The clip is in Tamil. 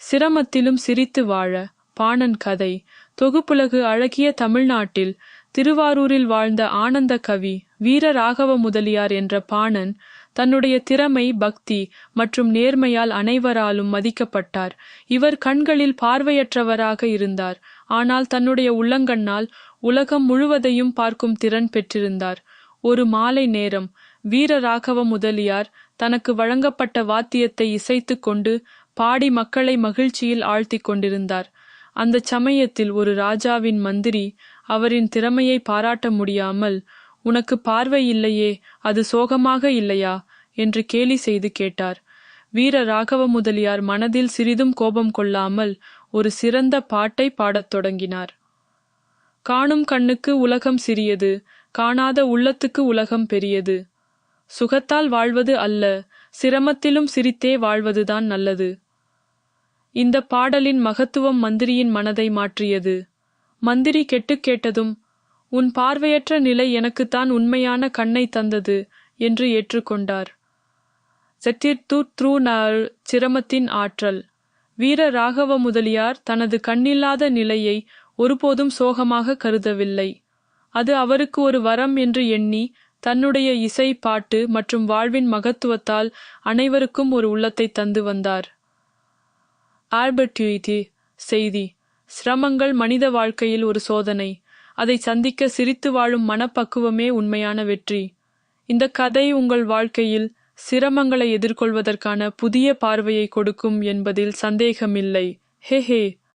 சிரமத்திலும் சிரித்து வாழ. பாணன் கதை. தொகுப்புலகு அழகிய தமிழ்நாட்டில் திருவாரூரில் வாழ்ந்த ஆனந்த கவி வீர ராகவ முதலியார் என்ற பாணன் தன்னுடைய திறமை பக்தி மற்றும் நேர்மையால் அனைவராலும் மதிக்கப்பட்டார். இவர் கண்களில் பார்வையற்றவராக இருந்தார். ஆனால் தன்னுடைய உள்ளங்கண்ணால் உலகம் முழுவதையும் பார்க்கும் திறன் பெற்றிருந்தார். ஒரு மாலை நேரம் வீர ராகவ முதலியார் தனக்கு வழங்கப்பட்ட வாத்தியத்தை இசைத்து கொண்டு பாடி மக்களை மகிழ்ச்சியில் ஆழ்த்திக் கொண்டிருந்தார். அந்த சமயத்தில் ஒரு ராஜாவின் மந்திரி அவரின் திறமையை பாராட்ட முடியாமல் உனக்கு பார்வை இல்லையே அது சோகமாக இல்லையா என்று கேலி செய்து கேட்டார். வீர ராகவ முதலியார் மனதில் சிறிதும் கோபம் கொள்ளாமல் ஒரு சிறந்த பாட்டை பாடத் தொடங்கினார். காணும் கண்ணுக்கு உலகம் சிறியது காணாத உள்ளத்துக்கு உலகம் பெரியது. சுகத்தால் வாழ்வது அல்ல சிரமத்திலும் சிரித்தே வாழ்வதுதான் நல்லது. இந்த பாடலின் மகத்துவம் மந்திரியின் மனதை மாற்றியது. மந்திரி கெட்டுக் கேட்டதும் உன் பார்வையற்ற நிலை எனக்குத்தான் உண்மையான கண்ணை தந்தது என்று ஏற்றுக்கொண்டார். செத்திர்த்து த்ரூ சிரமத்தின் ஆற்றல். வீர ராகவ முதலியார் தனது கண்ணில்லாத நிலையை ஒருபோதும் சோகமாக கருதவில்லை. அது அவருக்கு ஒரு வரம் என்று எண்ணி தன்னுடைய இசை பாட்டு மற்றும் வாழ்வின் மகத்துவத்தால் அனைவருக்கும் ஒரு உள்ளத்தை தந்து வந்தார். ஆல்பர்டியூட்டி செய்தி சிரமங்கள் மனித வாழ்க்கையில் ஒரு சோதனை. அதை சந்திக்க சிரித்து வாழும் மனப்பக்குவமே உண்மையான வெற்றி. இந்த கதை உங்கள் வாழ்க்கையில் சிரமங்களை எதிர்கொள்வதற்கான புதிய பார்வையை கொடுக்கும் என்பதில் சந்தேகமில்லை. ஹே ஹே!